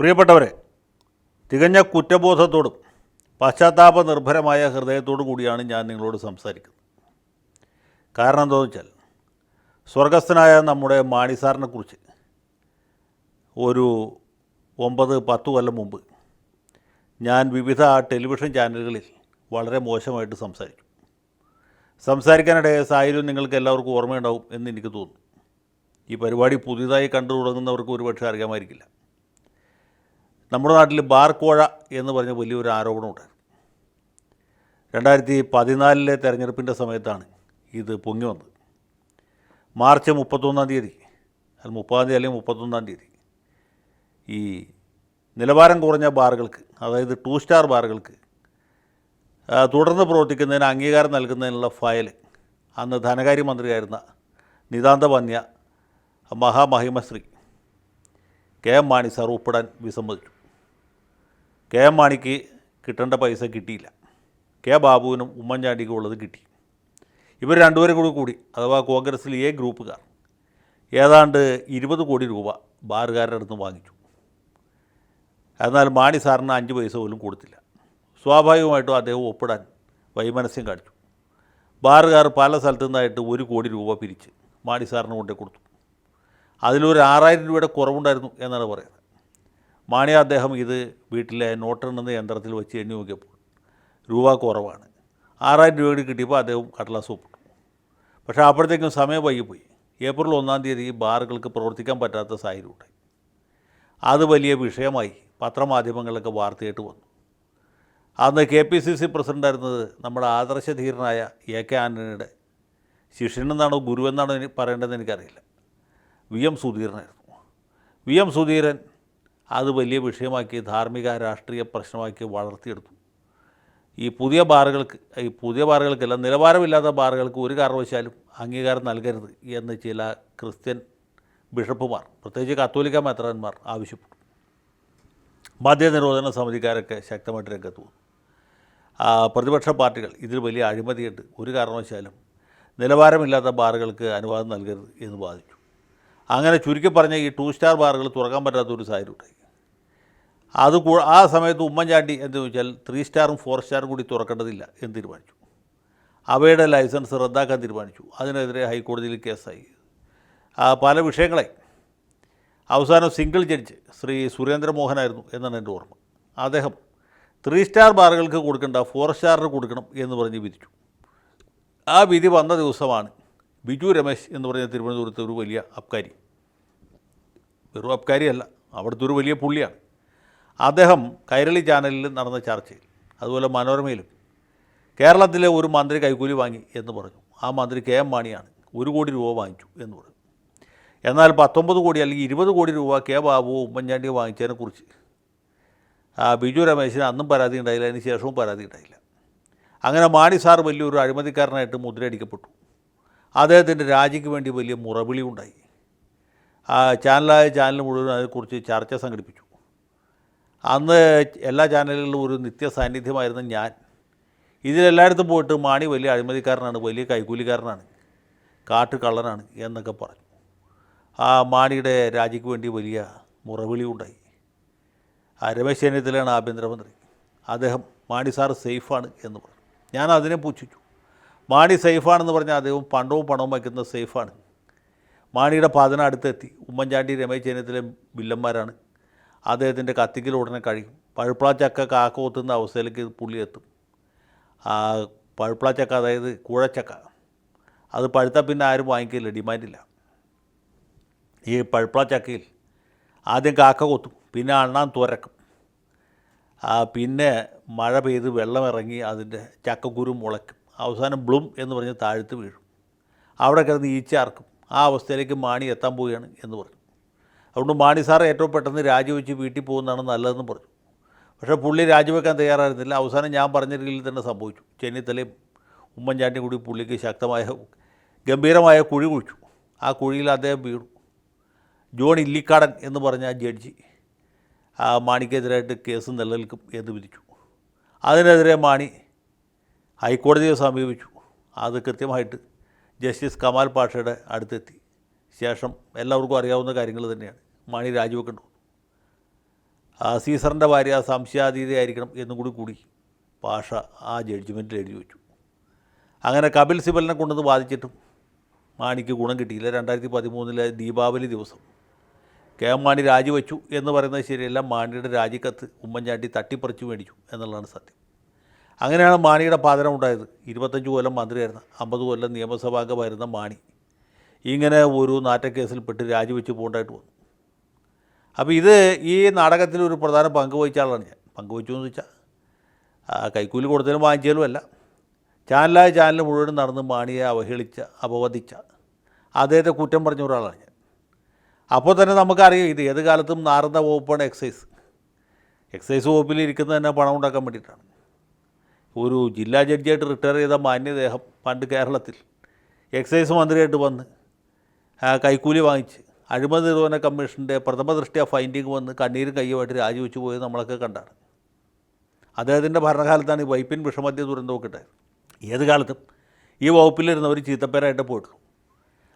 പ്രിയപ്പെട്ടവരെ തികഞ്ഞ കുറ്റബോധത്തോടും പശ്ചാത്താപ നിർഭരമായ ഹൃദയത്തോടു കൂടിയാണ് ഞാൻ നിങ്ങളോട് സംസാരിക്കുന്നത്. കാരണം എന്താണെന്ന് വെച്ചാൽ സ്വർഗസ്ഥനായ നമ്മുടെ മാണിസാറിനെക്കുറിച്ച് ഒരു ഒമ്പത് പത്ത് കൊല്ലം മുമ്പ് ഞാൻ വിവിധ ടെലിവിഷൻ ചാനലുകളിൽ വളരെ മോശമായിട്ട് സംസാരിച്ചു. സംസാരിക്കാനിടയ സാഹചര്യം നിങ്ങൾക്ക് എല്ലാവർക്കും ഓർമ്മയുണ്ടാവും എന്ന് എനിക്ക് തോന്നുന്നു. ഈ പരിപാടി പുതിയതായി കണ്ടു തുടങ്ങുന്നവർക്ക് ഒരുപക്ഷെ അറിയാമായിരിക്കില്ല. നമ്മുടെ നാട്ടിൽ ബാർക്കോഴ കോഴ എന്ന് പറഞ്ഞ വലിയൊരു ആരോപണമുണ്ടായിരുന്നു രണ്ടായിരത്തി പതിനാലിലെ തെരഞ്ഞെടുപ്പിന്റെ സമയത്താണ് ഇത് പൊങ്ങി വന്നത്. മാർച്ച് മുപ്പത്തൊന്നാം തീയതി അത് മുപ്പതാം തീയതി അല്ലെങ്കിൽ മുപ്പത്തൊന്നാം തീയതി ഈ നിലവാരം കുറഞ്ഞ ബാറുകൾക്ക് അതായത് ടു സ്റ്റാർ ബാറുകൾക്ക് തുടർന്ന് പ്രവർത്തിക്കുന്നതിന് അംഗീകാരം നൽകുന്നതിനുള്ള ഫയൽ അന്ന് ധനകാര്യമന്ത്രിയായിരുന്ന നിതാന്ത വന്യ മഹാമഹിമശ്രീ കെ എം മാണി സാർ ഒപ്പിടാൻ വിസമ്മതിച്ചു. കെ എം മാണിക്ക് കിട്ടേണ്ട പൈസ കിട്ടിയില്ല. കെ ബാബുവിനും ഉമ്മൻചാണ്ടിക്കും ഉള്ളത് കിട്ടി. ഇവർ രണ്ടുപേരും കൂടി കൂടി അഥവാ കോൺഗ്രസ്സിൽ എ ഗ്രൂപ്പുകാർ ഏതാണ്ട് ഇരുപത് കോടി രൂപ ബാറുകാരുടെ അടുത്ത് വാങ്ങിച്ചു. എന്നാൽ മാണി സാറിന് അഞ്ച് പൈസ പോലും കൊടുത്തില്ല. സ്വാഭാവികമായിട്ടും അദ്ദേഹം ഒപ്പിടാൻ വൈമനസ്യം കാണിച്ചു. ബാറുകാർ പല സ്ഥലത്തു നിന്നായിട്ട് ഒരു കോടി രൂപ പിരിച്ച് മാണി സാറിന് കൊണ്ടേ കൊടുത്തു. അതിലൊരു ആറായിരം രൂപയുടെ കുറവുണ്ടായിരുന്നു എന്നാണ് പറയുന്നത്. മാണി അദ്ദേഹം ഇത് വീട്ടിലെ നോട്ടെണ്ണുന്ന യന്ത്രത്തിൽ വെച്ച് എണ്ണി നോക്കിയപ്പോൾ രൂപ കുറവാണ്. ആറായിരം രൂപ കൂടി കിട്ടിയപ്പോൾ അദ്ദേഹം കടലാസ് ഒപ്പിട്ടു. പക്ഷേ അപ്പോഴത്തേക്കും സമയം വൈകിപ്പോയി. ഏപ്രിൽ ഒന്നാം തീയതി ബാറുകൾക്ക് പ്രവർത്തിക്കാൻ പറ്റാത്ത സാഹചര്യം ഉണ്ടായി അത് വലിയ വിഷയമായി പത്രമാധ്യമങ്ങളിലൊക്കെ വാർത്തയായിട്ട് വന്നു. അന്ന് കെ പി സി സി പ്രസിഡന്റായിരുന്നത് നമ്മുടെ ആദർശധീരനായ എ കെ ആന്റണിയുടെ ശിഷ്യനെന്നാണോ ഗുരുവെന്നാണോ പറയേണ്ടതെന്ന് എനിക്കറിയില്ല. വി എം സുധീരനായിരുന്നു. വി എം സുധീരൻ അത് വലിയ വിഷയമാക്കി ധാർമ്മിക രാഷ്ട്രീയ പ്രശ്നമാക്കി വളർത്തിയെടുത്തു. ഈ പുതിയ ബാറുകൾക്ക് ഈ പുതിയ ബാറുകൾക്കല്ല നിലവാരമില്ലാത്ത ബാറുകൾക്ക് ഒരു കാരണവശാലും അംഗീകാരം നൽകരുത് എന്ന് ചില ക്രിസ്ത്യൻ ബിഷപ്പുമാർ പ്രത്യേകിച്ച് കത്തോലിക്ക മെത്രാന്മാർ ആവശ്യപ്പെട്ടു. മദ്യനിരോധന സമിതിക്കാരൊക്കെ ശക്തമായിട്ട് രംഗത്ത് വന്നു. പ്രതിപക്ഷ പാർട്ടികൾ ഇതിൽ വലിയ അഴിമതിയുണ്ട്. ഒരു കാരണവശാലും നിലവാരമില്ലാത്ത ബാറുകൾക്ക് അനുവാദം നൽകരുത് എന്ന് വാദിച്ചു. അങ്ങനെ ചുരുക്കി പറഞ്ഞ ഈ ടു സ്റ്റാർ ബാറുകൾ തുറക്കാൻ പറ്റാത്ത ഒരു സാഹചര്യം ഉണ്ടായി. അത് ആ സമയത്ത് ഉമ്മൻചാണ്ടി എന്ന് ചോദിച്ചാൽ ത്രീ സ്റ്റാറും ഫോർ സ്റ്റാറും കൂടി തുറക്കേണ്ടതില്ല എന്ന് തീരുമാനിച്ചു. അവയുടെ ലൈസൻസ് റദ്ദാക്കാൻ തീരുമാനിച്ചു. അതിനെതിരെ ഹൈക്കോടതിയിൽ കേസായി. പല വിഷയങ്ങളെ അവസാനം സിംഗിൾ ജഡ്ജ് ശ്രീ സുരേന്ദ്രമോഹനായിരുന്നു എന്നാണ് എന്റെ ഓർമ്മ. അദ്ദേഹം ത്രീ സ്റ്റാർ ബാറുകൾക്ക് കൊടുക്കേണ്ട ഫോർ സ്റ്റാറിന് കൊടുക്കണം എന്ന് പറഞ്ഞ് വിധിച്ചു. ആ വിധി വന്ന ദിവസമാണ് ബിജു രമേശ് എന്ന് പറഞ്ഞ തിരുവനന്തപുരത്തെ ഒരു വലിയ അബ്കാരി. വെറും അബ്കാരിയല്ല അവിടുത്തെ ഒരു വലിയ പുള്ളിയാണ്. അദ്ദേഹം കൈരളി ചാനലിൽ നടന്ന ചർച്ചയിൽ അതുപോലെ മനോരമയിലും കേരളത്തിലെ ഒരു മന്ത്രി കൈക്കൂലി വാങ്ങി എന്ന് പറഞ്ഞു. ആ മന്ത്രി കെ എം മാണിയാണ് ഒരു കോടി രൂപ വാങ്ങിച്ചു എന്ന് പറഞ്ഞു. എന്നാൽ പത്തൊമ്പത് കോടി അല്ലെങ്കിൽ ഇരുപത് കോടി രൂപ കെ ബാബു ഉമ്മൻചാണ്ടി വാങ്ങിച്ചതിനെക്കുറിച്ച് ബിജു രമേശിന് അന്നും പരാതി ഉണ്ടായില്ല അതിന് ശേഷവും പരാതി ഉണ്ടായില്ല. അങ്ങനെ മാണി സാർ വലിയൊരു അഴിമതിക്കാരനായിട്ട് മുദ്രയടിക്കപ്പെട്ടു. അദ്ദേഹത്തിന്റെ രാജിക്ക് വേണ്ടി വലിയ മുറവിളി ഉണ്ടായി. ചാനലായ ചാനൽ മുഴുവൻ അതിനെക്കുറിച്ച് ചർച്ച സംഘടിപ്പിച്ചു. അന്ന് എല്ലാ ചാനലുകളിലും ഒരു നിത്യ സാന്നിധ്യമായിരുന്നു ഞാൻ. ഇതിലെല്ലായിടത്തും പോയിട്ട് മാണി വലിയ അഴിമതിക്കാരനാണ് വലിയ കൈക്കൂലിക്കാരനാണ് കാട്ടുകള്ളനാണ് എന്നൊക്കെ പറഞ്ഞു. ആ മാണിയുടെ രാജിക്ക് വേണ്ടി വലിയ മുറവിളി ഉണ്ടായി. ആ രമേശ് ചെന്നിത്തലയാണ് ആഭ്യന്തരമന്ത്രി. അദ്ദേഹം മാണി സാർ സേഫാണ് എന്ന് പറഞ്ഞു. ഞാൻ അതിനെ പൂച്ഛിച്ചു. മാണി സേഫാണെന്ന് പറഞ്ഞാൽ അദ്ദേഹം പണ്ടവും പണവും വയ്ക്കുന്നത് സേഫാണ്. മാണിയുടെ പതന അടുത്തെത്തി. ഉമ്മൻചാണ്ടി രമേശ് ചെന്നിത്തല വില്ലന്മാരാണ്. അദ്ദേഹത്തിന്റെ കത്തിക്കൽ ഉടനെ കഴിയും. പഴുപ്പള ചക്ക കാക്ക കൊത്തുന്ന അവസ്ഥയിലേക്ക് പുള്ളി എത്തും ആ പഴുപ്പള ചക്ക അതായത് കൂഴച്ചക്ക അത് പഴുത്താൽ പിന്നെ ആരും വാങ്ങിക്കില്ല ഡിമാൻഡില്ല. ഈ പഴുപ്പള ചക്കയിൽ ആദ്യം കാക്ക കൊത്തും പിന്നെ അണ്ണാൻ തുരക്കും. പിന്നെ മഴ പെയ്ത് വെള്ളം ഇറങ്ങി അതിന്റെ ചക്കക്കുരു മുളയ്ക്കും. അവസാനം ബ്ലും എന്ന് പറഞ്ഞ് താഴ്ത്ത് വീഴും. അവിടെ കിടന്ന് ഈച്ചാർക്കും ആ അവസ്ഥയിലേക്ക് മാണി എത്താൻ പോവുകയാണ് എന്ന് പറഞ്ഞു. അതുകൊണ്ട് മാണി സാർ ഏറ്റവും പെട്ടെന്ന് രാജിവെച്ച് വീട്ടിൽ പോകുന്നതാണ് നല്ലതെന്ന് പറഞ്ഞു. പക്ഷേ പുള്ളി രാജിവെക്കാൻ തയ്യാറായിരുന്നില്ല. അവസാനം ഞാൻ പറഞ്ഞ രീതിയിൽ തന്നെ സംഭവിച്ചു. ചെന്നിത്തലയും ഉമ്മൻചാണ്ടി കൂടി പുള്ളിക്ക് ശക്തമായ ഗംഭീരമായ കുഴി കുഴിച്ചു. ആ കുഴിയിൽ അദ്ദേഹം വീണു. ജോൺ ഇല്ലിക്കാടൻ എന്ന് പറഞ്ഞ ജഡ്ജി ആ മാണിക്കെതിരായിട്ട് കേസ് നിലനിൽക്കും എന്ന് വിധിച്ചു. അതിനെതിരെ മാണി ഹൈക്കോടതിയെ സമീപിച്ചു. അത് കൃത്യമായിട്ട് ജസ്റ്റിസ് കമാൽ പാഷയുടെ അടുത്തെത്തി. ശേഷം എല്ലാവർക്കും അറിയാവുന്ന കാര്യങ്ങൾ തന്നെയാണ്. മാണി രാജിവെക്കുന്നു ആ, സീസറിന്റെ ഭാര്യ സംശയാതീതയായിരിക്കണം എന്നും കൂടി കൂടി പാഷ ആ ജഡ്ജ്മെന്റിൽ എഴുതി വെച്ചു. അങ്ങനെ കപിൽ സിബലിനെ കൊണ്ടുവന്ന് ബാധിച്ചിട്ടും മാണിക്ക് ഗുണം കിട്ടിയില്ല. രണ്ടായിരത്തി പതിമൂന്നിലെ ദീപാവലി ദിവസം കെ എം മാണി രാജിവെച്ചു എന്ന് പറയുന്നത് ശരിയല്ല. മാണിയുടെ രാജിക്കത്ത് ഉമ്മൻചാണ്ടി തട്ടിപ്പറിച്ചു മേടിച്ചു എന്നുള്ളതാണ് സത്യം. അങ്ങനെയാണ് മാണിയുടെ പാതനം ഉണ്ടായത്. ഇരുപത്തഞ്ച് കൊല്ലം മന്ത്രിയായിരുന്ന അമ്പത് കൊല്ലം നിയമസഭാംഗമായിരുന്ന മാണി ഇങ്ങനെ ഒരു നാറ്റക്കേസിൽപ്പെട്ട് രാജിവെച്ച് പോകേണ്ടതായിട്ട് വന്നു. അപ്പോൾ ഇത് ഈ നാടകത്തിൽ ഒരു പ്രധാന പങ്ക് വഹിച്ച ആളാണ് ഞാൻ. പങ്ക് വഹിച്ചു എന്ന് വെച്ചാൽ കൈക്കൂലി കൊടുത്തതിലും വാങ്ങിച്ചാലും അല്ല. ചാനലായ ചാനൽ മുഴുവൻ നടന്ന് മാണിയെ അവഹേളിച്ച അപവദിച്ച അദ്ദേഹത്തെ കുറ്റം പറഞ്ഞ ഒരാളാണ് ഞാൻ. അപ്പോൾ തന്നെ നമുക്കറിയാം ഇത് ഏത് കാലത്തും നാറുന്ന വകുപ്പാണ് എക്സൈസ്. എക്സൈസ് വകുപ്പിൽ ഇരിക്കുന്നത് തന്നെ പണം ഉണ്ടാക്കാൻ വേണ്ടിയിട്ടാണ്. ഒരു ജില്ലാ ജഡ്ജിയായിട്ട് റിട്ടയർ ചെയ്ത മാന്യദേഹം പണ്ട് കേരളത്തിൽ. എക്സൈസ് മന്ത്രിയായിട്ട് വന്ന് കൈക്കൂലി വാങ്ങിച്ച് അഴിമതി നിർവഹണ കമ്മീഷന്റെ പ്രഥമ ദൃഷ്ടിയ ഫൈൻഡിങ് വന്ന് കണ്ണീരും കയ്യുമായിട്ട് രാജിവെച്ച് പോയത് നമ്മളൊക്കെ കണ്ടാണ്. അദ്ദേഹത്തിന്റെ ഭരണകാലത്താണ് ഈ വൈപ്പിൻ വിഷമദ്യ ദുരന്തമൊക്കെ ഉണ്ടായത് ഏത് കാലത്തും ഈ വകുപ്പിലിരുന്നവർ ചീത്തപ്പേരായിട്ട് പോയിട്ടുള്ളൂ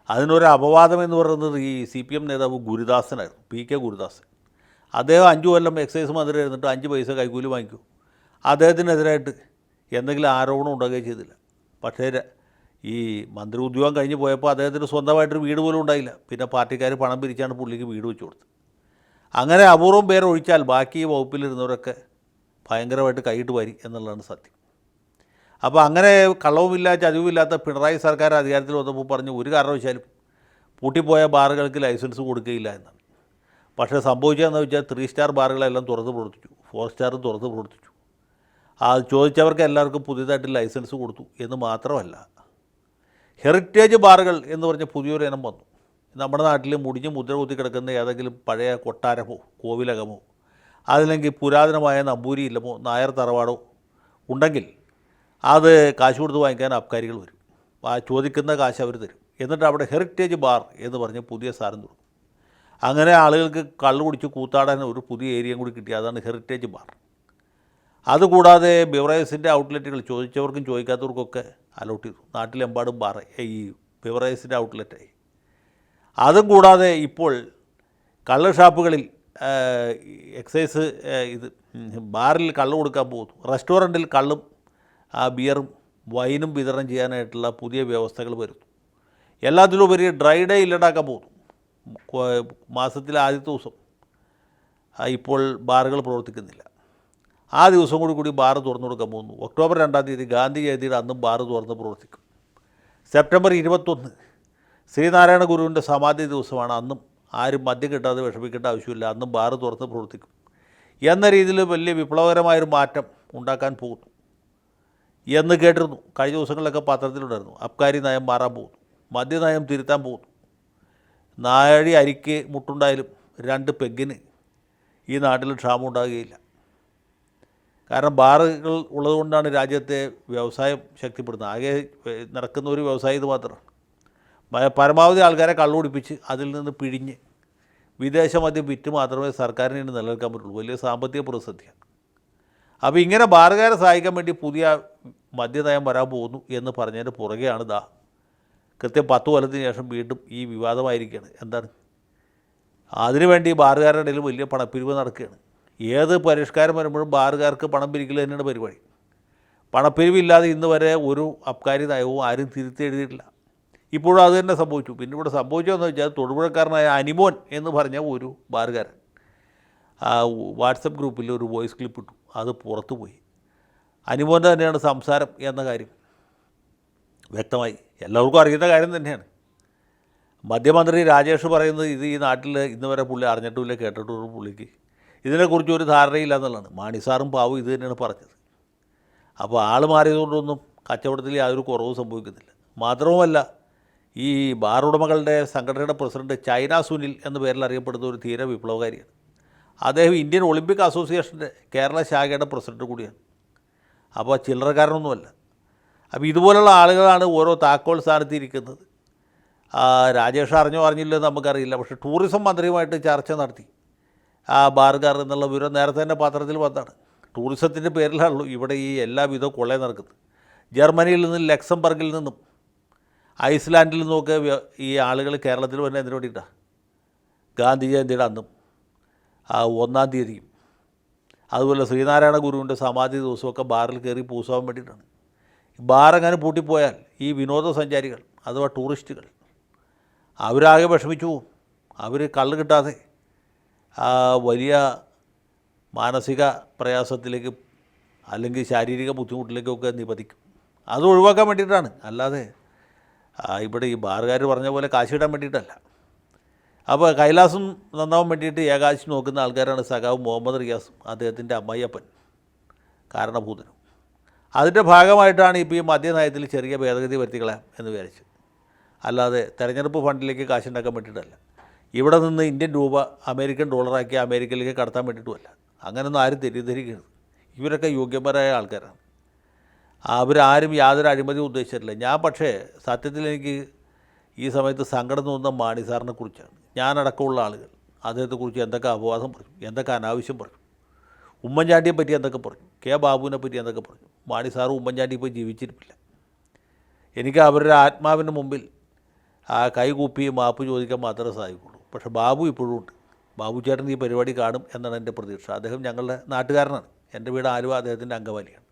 അതിനൊരു അപവാദം എന്ന് പറയുന്നത് ഈ സി പി എം നേതാവ് ഗുരുദാസനായിരുന്നു പി കെ ഗുരുദാസൻ. അദ്ദേഹം അഞ്ചു കൊല്ലം എക്സൈസ് മന്ത്രി ഇരുന്നിട്ട് അഞ്ച് പൈസ കൈക്കൂലി വാങ്ങിക്കും. അദ്ദേഹത്തിനെതിരായിട്ട് എന്തെങ്കിലും ആരോപണം ഉണ്ടാകുകയും ചെയ്തില്ല. പക്ഷേ ഈ മന്ത്രി ഉദ്യോഗം കഴിഞ്ഞ് പോയപ്പോൾ അദ്ദേഹത്തിന് സ്വന്തമായിട്ടൊരു വീട് പോലും ഉണ്ടായില്ല. പിന്നെ പാർട്ടിക്കാർ പണം പിരിച്ചാണ് പുള്ളിക്ക് വീട് വെച്ചു കൊടുത്തത്. അങ്ങനെ അപൂർവം പേരെ ഒഴിച്ചാൽ ബാക്കി വകുപ്പിലിരുന്നവരൊക്കെ ഭയങ്കരമായിട്ട് കൈയിട്ട് വരി എന്നുള്ളതാണ് സത്യം. അപ്പോൾ അങ്ങനെ കള്ളവുമില്ല ചതിവുമില്ലാത്ത പിണറായി സർക്കാർ അധികാരത്തിൽ വന്നപ്പോൾ പറഞ്ഞു ഒരു കാരണവശാലും പൂട്ടിപ്പോയ ബാറുകൾക്ക് ലൈസൻസ് കൊടുക്കുകയില്ല എന്നാണ്. പക്ഷേ സംഭവിച്ചതെന്ന് വെച്ചാൽ ത്രീ സ്റ്റാർ ബാറുകളെല്ലാം തുറന്ന് പ്രവർത്തിച്ചു ഫോർ സ്റ്റാറും തുറന്ന് പ്രവർത്തിച്ചു. അത് ചോദിച്ചവർക്ക് എല്ലാവർക്കും പുതിയതായിട്ട് ലൈസൻസ് കൊടുത്തു എന്ന് മാത്രമല്ല ഹെറിറ്റേജ് ബാറുകൾ എന്ന് പറഞ്ഞ പുതിയൊരു ഇനം വന്നു. നമ്മുടെ നാട്ടിൽ മുടിഞ്ഞ് മുദ്ര കുത്തി കിടക്കുന്ന ഏതെങ്കിലും പഴയ കൊട്ടാരമോ കോവിലകമോ അതല്ലെങ്കിൽ പുരാതനമായ നമ്പൂരി ഇല്ലമോ നായർ തറവാടോ ഉണ്ടെങ്കിൽ അത് കാശ് കൊടുത്ത് വാങ്ങിക്കാൻ അബ്കാരികൾ വരും. ആ ചോദിക്കുന്ന കാശ് അവർ തരും. എന്നിട്ട് അവിടെ ഹെറിറ്റേജ് ബാർ എന്ന് പറഞ്ഞ് പുതിയ സ്ഥാനം തുടങ്ങും. അങ്ങനെ ആളുകൾക്ക് കള്ള് കുടിച്ച് കൂത്താടാൻ ഒരു പുതിയ ഏരിയയും കൂടി കിട്ടി. അതാണ് ഹെറിറ്റേജ് ബാർ അതുകൂടാതെ ബിവറേജസിന്റെ ഔട്ട്ലെറ്റുകൾ ചോദിച്ചവർക്കും ചോദിക്കാത്തവർക്കൊക്കെ അലോട്ട് ചെയ്തു നാട്ടിലെമ്പാടും ബാർ ഈ ബിവറേജസിന്റെ ഔട്ട്ലെറ്റായി. അതും കൂടാതെ ഇപ്പോൾ കള്ള് ഷാപ്പുകളിൽ എക്സൈസ് ഇത് ബാറിൽ കള്ള് കൊടുക്കാൻ പോകുന്നു. റെസ്റ്റോറന്റിൽ കള്ളും ബിയറും വൈനും വിതരണം ചെയ്യാനായിട്ടുള്ള പുതിയ വ്യവസ്ഥകൾ വരുന്നു. എല്ലാത്തിലുപരി ഡ്രൈ ഡേ ഇല്ലാണ്ടാക്കാൻ പോകുന്നു. മാസത്തിലെ ആദ്യത്തെ ദിവസം ഇപ്പോൾ ബാറുകൾ പ്രവർത്തിക്കുന്നില്ല. ആ ദിവസം കൂടി കൂടി ബാർ തുറന്നു കൊടുക്കാൻ പോകുന്നു. ഒക്ടോബർ രണ്ടാം തീയതി ഗാന്ധി ജയന്തിയുടെ അന്നും ബാർ തുറന്ന് പ്രവർത്തിക്കും. സെപ്റ്റംബർ ഇരുപത്തൊന്ന് ശ്രീനാരായണ ഗുരുവിന്റെ സമാധി ദിവസമാണ് അന്നും. ആരും മദ്യം കിട്ടാതെ വിഷമിക്കേണ്ട ആവശ്യമില്ല. അന്നും ബാർ തുറന്ന് പ്രവർത്തിക്കും. എന്ന രീതിയിൽ വലിയ വിപ്ലവകരമായൊരു മാറ്റം ഉണ്ടാക്കാൻ പോകുന്നു. എന്ന് കേട്ടിരുന്നു. കഴിഞ്ഞ ദിവസങ്ങളിലൊക്കെ പത്രത്തിലുണ്ടായിരുന്നു. അബ്കാരി നയം മാറാൻ പോകുന്നു. മദ്യനയം തിരുത്താൻ പോകുന്നു. നാഴി അരിക്ക് മുട്ടുണ്ടായാലും രണ്ട് പെഗ്ഗിന് ഈ നാട്ടിൽ ക്ഷാമം ഉണ്ടാകുകയില്ല. കാരണം ബാറുകൾ ഉള്ളതുകൊണ്ടാണ് രാജ്യത്തെ വ്യവസായം ശക്തിപ്പെടുന്നത്. ആകെ നടക്കുന്ന ഒരു വ്യവസായം ഇത് മാത്രമാണ് പരമാവധി ആൾക്കാരെ കള്ളുപിടിപ്പിച്ച് അതിൽ നിന്ന് പിഴിഞ്ഞ് വിദേശ മദ്യം വിറ്റ് മാത്രമേ സർക്കാരിന് ഇനി നിലനിൽക്കാൻ പറ്റുള്ളൂ. വലിയ സാമ്പത്തിക പ്രതിസന്ധിയാണ്. അപ്പോൾ ഇങ്ങനെ ബാറുകാരെ സഹായിക്കാൻ വേണ്ടി പുതിയ മദ്യനയം വരാൻ പോകുന്നു എന്ന് പറഞ്ഞതിന് പുറകെയാണ് ദാ കൃത്യം പത്ത് കൊല്ലത്തിന് ശേഷം വീണ്ടും ഈ വിവാദമായിരിക്കുകയാണ്. എന്താണ്? അതിനുവേണ്ടി ബാറുകാരുടെ ഇടയിൽ വലിയ പണപ്പിരിവ് നടക്കുകയാണ്. ഏത് പരിഷ്കാരം വരുമ്പോഴും ബാറുകാർക്ക് പണം പിരിക്കൽ തന്നെയാണ് പരിപാടി. പണപ്പിരിവില്ലാതെ ഇന്ന് വരെ ഒരു അബ്കാരി നയവും ആരും തിരുത്തി എഴുതിയിട്ടില്ല. ഇപ്പോഴും അത് തന്നെ സംഭവിച്ചു. പിന്നെ ഇവിടെ സംഭവിച്ചതെന്ന് വെച്ചാൽ തൊടുപുഴക്കാരനായ അനിമോൻ എന്ന് പറഞ്ഞ ഒരു ബാറുകാരൻ ആ വാട്സപ്പ് ഗ്രൂപ്പിൽ ഒരു വോയിസ് ക്ലിപ്പ് ഇട്ടു. അത് പുറത്തുപോയി. അനിമോന്റെ തന്നെയാണ് സംസാരം എന്ന കാര്യം വ്യക്തമായി എല്ലാവർക്കും അറിയുന്ന കാര്യം തന്നെയാണ്. മധ്യമന്ത്രി രാജേഷ് പറയുന്നത് ഇത് ഈ നാട്ടിൽ ഇന്ന് വരെ പുള്ളി അറിഞ്ഞിട്ടുമില്ല കേട്ടിട്ടുമില്ല പുള്ളിക്ക്. ഇതിനെക്കുറിച്ച് ഒരു ധാരണയില്ല എന്നുള്ളതാണ്. മാണിസാറും പാവും ഇത് തന്നെയാണ് പറഞ്ഞത്. അപ്പോൾ ആൾ മാറിയതുകൊണ്ടൊന്നും കച്ചവടത്തിൽ യാതൊരു കുറവും സംഭവിക്കുന്നില്ല മാത്രവുമല്ല ഈ ബാർ ഉടമകളുടെ സംഘടനയുടെ പ്രസിഡന്റ് ചൈന സുനിൽ എന്ന പേരിൽ അറിയപ്പെടുന്ന ഒരു തീരെ വിപ്ലവകാരിയാണ്. അദ്ദേഹം ഇന്ത്യൻ ഒളിമ്പിക് അസോസിയേഷന്റെ കേരള ശാഖയുടെ പ്രസിഡന്റ് കൂടിയാണ്. അപ്പോൾ ചില്ലറക്കാരനൊന്നുമല്ല. അപ്പോൾ ഇതുപോലുള്ള ആളുകളാണ് ഓരോ താക്കോൽ സ്ഥാനത്ത് ഇരിക്കുന്നത് രാജേഷ് അറിഞ്ഞോ അറിഞ്ഞില്ലെന്ന് നമുക്കറിയില്ല. പക്ഷേ ടൂറിസം മന്ത്രിയുമായിട്ട് ചർച്ച നടത്തി. ആ ബാർഗാർ എന്നുള്ള വിവരം നേരത്തെ തന്നെ പത്രത്തിൽ വന്നതാണ്. ടൂറിസത്തിന്റെ പേരിലാണല്ലോ ഇവിടെ ഈ എല്ലാവിധവും കൊള്ളയും നടക്കുന്നത്. ജർമ്മനിയിൽ നിന്നും ലക്സംബർഗിൽ നിന്നും ഐസ്ലാൻഡിൽ നിന്നുമൊക്കെ ഈ ആളുകൾ കേരളത്തിൽ വന്നെ എന്തിനു വേണ്ടിയിട്ടാണ് ഗാന്ധി ജയന്തിയുടെ അന്നും ഒന്നാം തീയതിയും അതുപോലെ ശ്രീനാരായണ ഗുരുവിന്റെ സമാധി ദിവസമൊക്കെ ബാറിൽ കയറി പൂസാൻ വേണ്ടിയിട്ടാണ്. ബാറെങ്ങനെ പൂട്ടിപ്പോയാൽ ഈ വിനോദസഞ്ചാരികൾ അഥവാ ടൂറിസ്റ്റുകൾ അവരാകെ വിഷമിച്ചു അവർ കള്ള് കിട്ടാതെ വലിയ മാനസിക പ്രയാസത്തിലേക്ക് അല്ലെങ്കിൽ ശാരീരിക ബുദ്ധിമുട്ടിലേക്കൊക്കെ നിപതിക്കും അത് ഒഴിവാക്കാൻ വേണ്ടിയിട്ടാണ്. അല്ലാതെ ഇവിടെ ഈ ബാറുകാർ പറഞ്ഞ പോലെ കാശിടാൻ വേണ്ടിയിട്ടല്ല. അപ്പോൾ കൈലാസം നന്നാവാൻ വേണ്ടിയിട്ട് ഏകാശി നോക്കുന്ന ആൾക്കാരാണ് സഖാവ് മുഹമ്മദ് റിയാസും അദ്ദേഹത്തിന്റെ അമ്മയ്യപ്പൻ കാരണഭൂതനും. അതിന്റെ ഭാഗമായിട്ടാണ് ഇപ്പോൾ ഈ മദ്യനയത്തിൽ ചെറിയ ഭേദഗതി വരുത്തിക്കളയാം എന്ന് വിചാരിച്ചു. അല്ലാതെ തെരഞ്ഞെടുപ്പ് ഫണ്ടിലേക്ക് കാശുണ്ടാക്കാൻ വേണ്ടിയിട്ടല്ല. ഇവിടെ നിന്ന് ഇന്ത്യൻ രൂപ അമേരിക്കൻ ഡോളറാക്കി അമേരിക്കയിലേക്ക് കടത്താൻ വേണ്ടിയിട്ടുമല്ല അങ്ങനെയൊന്നും ആരും തെറ്റിദ്ധരിക്കരുത്. ഇവരൊക്കെ യോഗ്യന്മാരായ ആൾക്കാരാണ്. അവരാരും യാതൊരു അഴിമതി ഉദ്ദേശിച്ചിട്ടില്ല. ഞാൻ പക്ഷേ സത്യത്തിൽ എനിക്ക് ഈ സമയത്ത് സങ്കടം തോന്നുന്ന മാണി സാറിനെ കുറിച്ചാണ്. ഞാനടക്കമുള്ള ആളുകൾ. അദ്ദേഹത്തെക്കുറിച്ച് എന്തൊക്കെ അപവാദം പറഞ്ഞു എന്തൊക്കെ അനാവശ്യം പറഞ്ഞു ഉമ്മൻചാണ്ടിയെ പറ്റി എന്തൊക്കെ പറഞ്ഞു കെ ബാബുവിനെ പറ്റി എന്തൊക്കെ പറഞ്ഞു. മാണി സാറ് ഉമ്മൻചാണ്ടി ഇപ്പോൾ ജീവിച്ചിരിപ്പില്ല. എനിക്ക് അവരുടെ ആത്മാവിന് മുമ്പിൽ ആ കൈകൂപ്പി മാപ്പ് ചോദിക്കാൻ മാത്രമേ സാധിക്കുള്ളൂ. പക്ഷേ ബാബു ഇപ്പോഴും ഉണ്ട്. ബാബു ചേട്ടൻ ഈ പരിപാടി കാണും എന്നാണ് എന്റെ പ്രതീക്ഷ. അദ്ദേഹം ഞങ്ങളുടെ നാട്ടുകാരനാണ്. എന്റെ വീട് ആലുവ അദ്ദേഹത്തിന്റെ അംഗവാലിയാണ്.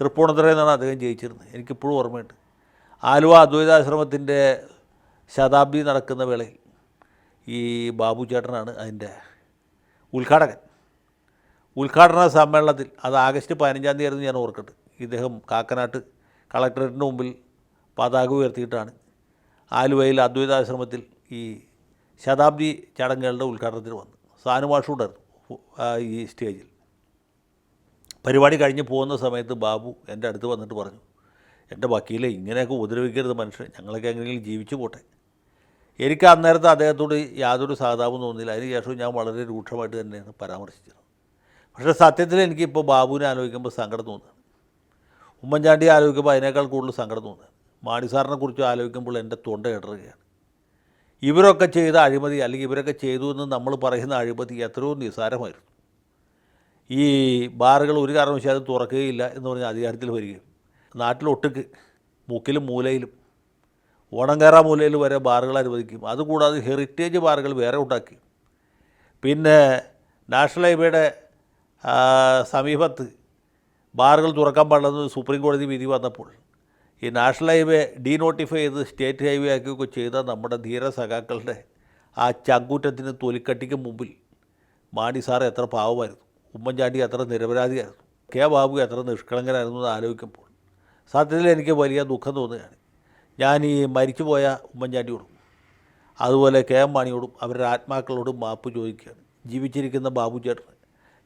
തൃപ്പൂണിത്തുറയിൽ നിന്നാണ് അദ്ദേഹം ജയിച്ചിരുന്നത്. എനിക്കിപ്പോഴും ഓർമ്മയുണ്ട്. ആലുവ അദ്വൈതാശ്രമത്തിന്റെ ശതാബ്ദി നടക്കുന്ന വേളയിൽ ഈ ബാബു ചേട്ടനാണ് അതിന്റെ ഉദ്ഘാടകൻ. ഉദ്ഘാടന സമ്മേളനത്തിൽ അത് ആഗസ്റ്റ് പതിനഞ്ചാം തീയതി ആയിരുന്നു ഞാൻ ഓർക്കട്ടെ ഇദ്ദേഹം കാക്കനാട്ട് കളക്ടറേറ്റിന്റെ മുമ്പിൽ പതാക ഉയർത്തിയിട്ടാണ് ആലുവയിൽ അദ്വൈതാശ്രമത്തിൽ ഈ ശതാബ്ദി ചടങ്ങുകളുടെ ഉദ്ഘാടനത്തിന് വന്നു. സാനുമാഷും ഉണ്ടായിരുന്നു ഈ സ്റ്റേജിൽ. പരിപാടി കഴിഞ്ഞ് പോകുന്ന സമയത്ത് ബാബു എന്റെ അടുത്ത് വന്നിട്ട് പറഞ്ഞു എന്റെ വക്കീലെ ഇങ്ങനെയൊക്കെ ഉപദ്രവിക്കരുത് മനുഷ്യൻ ഞങ്ങളൊക്കെ എങ്ങനെയെങ്കിലും ജീവിച്ചു പോട്ടെ. എനിക്ക് അന്നേരത്തെ അദ്ദേഹത്തോട് യാതൊരു സഹതാപം തോന്നിയില്ല. അതിനുശേഷം ഞാൻ വളരെ രൂക്ഷമായിട്ട് തന്നെയാണ് പരാമർശിച്ചത്. പക്ഷേ സത്യത്തിൽ എനിക്കിപ്പോൾ ബാബുവിനെ ആലോചിക്കുമ്പോൾ സങ്കടം തോന്നുന്നു ഉമ്മൻചാണ്ടി ആലോചിക്കുമ്പോൾ അതിനേക്കാൾ കൂടുതൽ സങ്കടം തോന്നുന്നു മാണി സാറിനെ കുറിച്ച് ആലോചിക്കുമ്പോൾ എന്റെ തൊണ്ട ഇടറുകയാണ്. ഇവരൊക്കെ ചെയ്ത അഴിമതി അല്ലെങ്കിൽ ഇവരൊക്കെ ചെയ്തു എന്ന് നമ്മൾ പറയുന്ന അഴിമതി എത്രയോ നിസ്സാരമായിരുന്നു. ഈ ബാറുകൾ ഒരു കാരണവശാലും തുറക്കുകയില്ല എന്ന് പറഞ്ഞാൽ അധികാരത്തിൽ വരികയും നാട്ടിലൊട്ടുക്ക് മുക്കിലും മൂലയിലും ഓണങ്കേറ മൂലയിൽ വരെ ബാറുകൾ അനുവദിക്കും. അതുകൂടാതെ ഹെറിറ്റേജ് ബാറുകൾ വേറെ ഉണ്ടാക്കി. പിന്നെ നാഷണൽ ഹൈവേയുടെ സമീപത്ത് ബാറുകൾ തുറക്കാൻ പാടില്ലെന്ന് സുപ്രീം കോടതി വിധി വന്നപ്പോൾ ഈ നാഷണൽ ഹൈവേ ഡീനോട്ടിഫൈ ചെയ്ത് സ്റ്റേറ്റ് ഹൈവേ ആക്കുകയൊക്കെ ചെയ്ത നമ്മുടെ ധീര സഖാക്കളുടെ ആ ചങ്കൂറ്റത്തിന് തൊലിക്കട്ടിക്ക് മുമ്പിൽ മാണി സാറ് എത്ര പാവമായിരുന്നു. ഉമ്മൻചാണ്ടി എത്ര നിരപരാധിയായിരുന്നു. കെ ബാബു എത്ര നിഷ്കളങ്കനായിരുന്നു എന്ന് ആലോചിക്കുമ്പോൾ സത്യത്തിൽ എനിക്ക് വലിയ ദുഃഖം തോന്നുകയാണ്. ഞാൻ ഈ മരിച്ചുപോയ ഉമ്മൻചാണ്ടിയോടും അതുപോലെ കെ എം മാണിയോടും അവരുടെ ആത്മാക്കളോടും മാപ്പ് ചോദിക്കുകയാണ്. ജീവിച്ചിരിക്കുന്ന ബാബു ചേട്ടന്.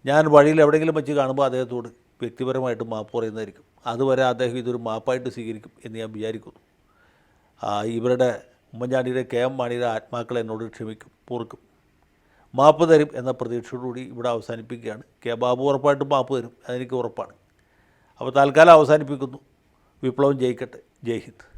ഞാൻ വഴിയിൽ എവിടെയെങ്കിലും വെച്ച് കാണുമ്പോൾ അദ്ദേഹത്തോട് വ്യക്തിപരമായിട്ട് മാപ്പ് പറയുന്നതായിരിക്കും. അതുവരെ അദ്ദേഹം ഇതൊരു മാപ്പായിട്ട് സ്വീകരിക്കും എന്ന് ഞാൻ വിചാരിക്കുന്നു. ഇവരുടെ ഉമ്മൻചാണ്ടിയുടെ കെ എം മാണിയുടെ ആത്മാക്കൾ എന്നോട് ക്ഷമിക്കും പൊറുക്കും. മാപ്പ് തരും എന്ന പ്രതീക്ഷയോടുകൂടി ഇവിടെ അവസാനിപ്പിക്കുകയാണ്. കെ ബാബു ഉറപ്പായിട്ടും മാപ്പ് തരും അതെനിക്ക് ഉറപ്പാണ്. അപ്പോൾ തൽക്കാലം അവസാനിപ്പിക്കുന്നു. വിപ്ലവം ജയിക്കട്ടെ. ജയ് ഹിന്ദ്.